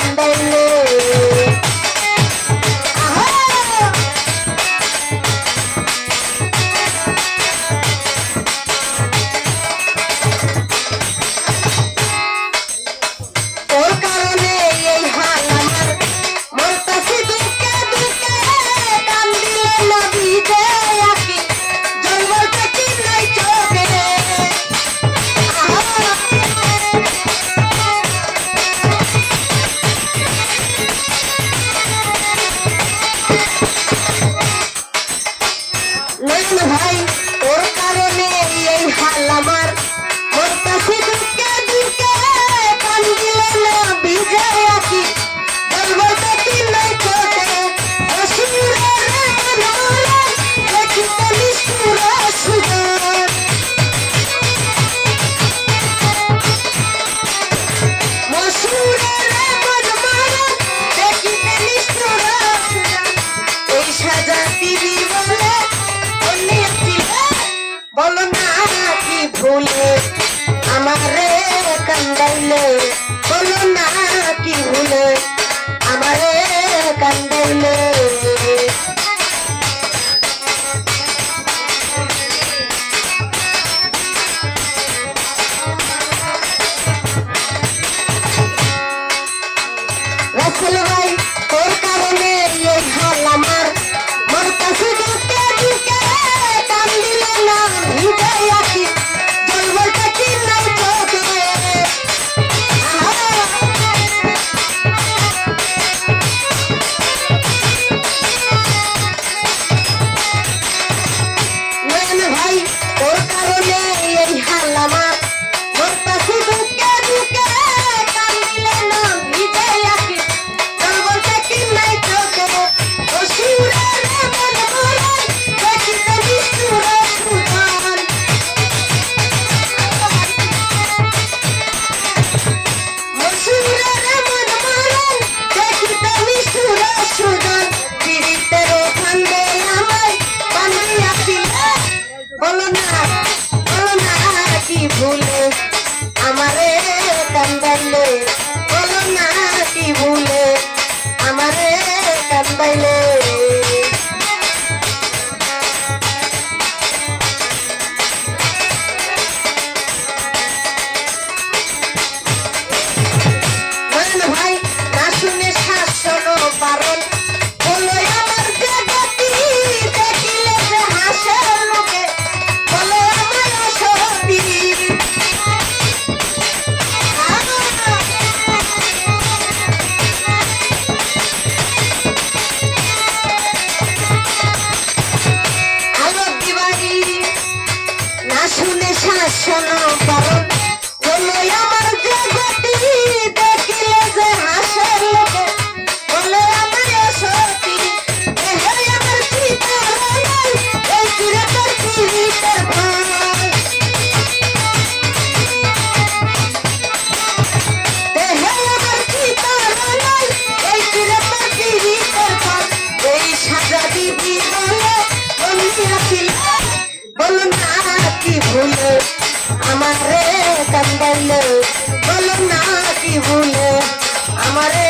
கண்டேன் বলো না কি ভুলে। আমারে কান্দাইলে তোর amarelo.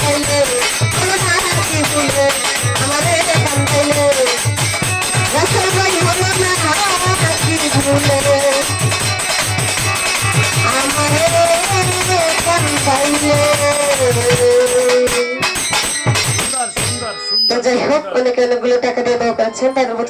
지금까지